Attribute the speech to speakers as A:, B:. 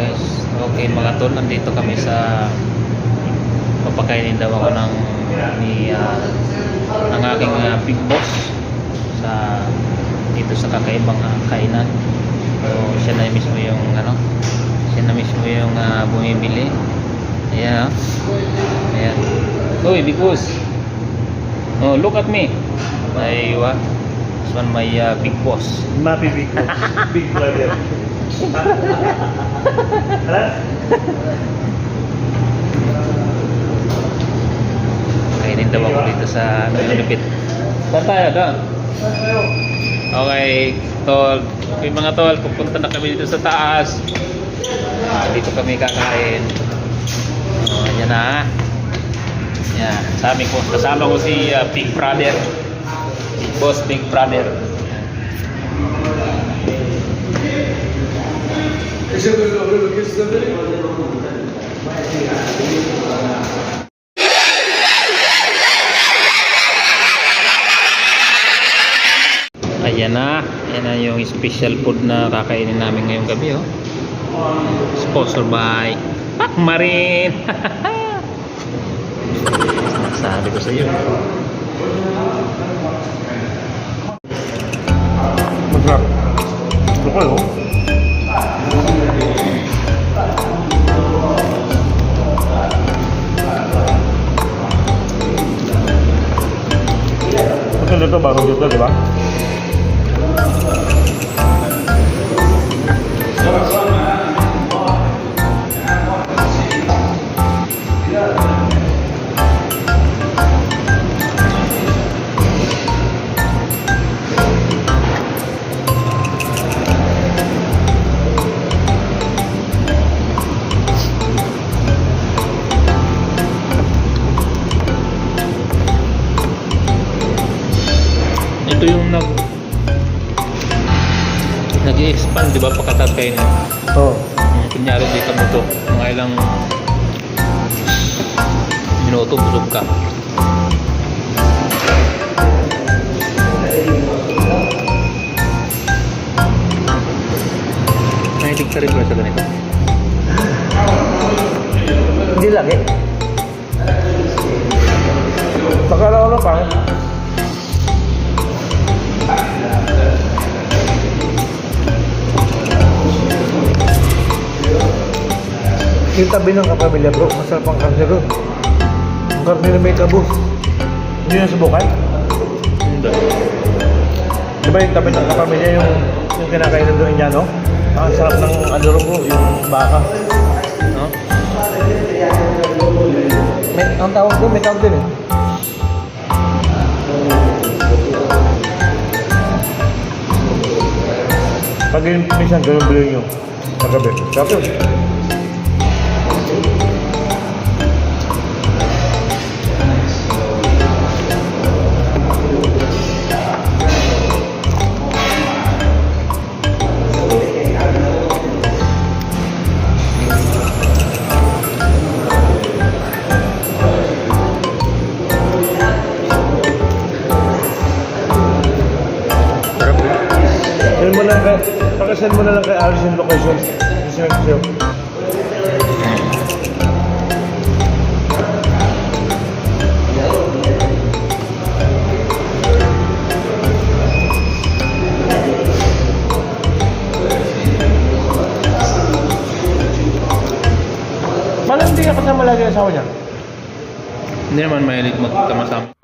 A: guys. Okay mga tol, nandito kami sa papakainin daw ako ng ni ah, ng aking ah, big boss sa dito sa kakaibang ah, kainan. So siya na mismo yung ano, siya na mismo yung ah, bumibili. Ayan ah. Ayan. Uy, big boss. Oh, look at me. My what? This one my ah, big boss.
B: Mapi Big Big Brother.
A: Kainin daw ako dito sa ano, lupit. Saan tayo? Doon? Okay, tol. Yung mga tol, pupunta na kami dito sa taas. Dito kami kakain. Oh, yan na. Yan. Sabi ko, kasama ko si ah, Big Brother. Boss Big Brother. Ayan na. Ayan na yung special food na kakainin namin ngayong gabi. Oh. Sponsored by Pakmarin. Sabi ko sa iyo.
B: Masarap. Lokal Masarap ito, bagong dito, di ba?
A: Ito yung nag nag-expand, di ba, pagkatapos kayo na.
B: Oo.
A: Mm, Kunyari, di ka buto. Mga ilang minuto, busog ka. Nahilig ka rin ba sa ganito?
B: Hindi lagi. Pakala ko lang pangit. Yung tabi ng kapamilya bro, masarap ang karne ron. Ang karne na may kabus. Hindi na subukan?
A: Hindi.
B: Di ba yung tabi ng kapamilya yung, yung kinakainan doon niya, no? Ang sarap ng ron bro, yung baka.
A: No?
B: May, ang tawag doon, may tawag din eh. Pag yun, minsan ganun bilhin nyo. Paggabi. Sarap yun. Pakasend mo na lang kay Alice yung location. Kasi nag-save. Malang hindi ka kasama lagi ang asawa niya.
A: Hindi naman mahilig magkamasama.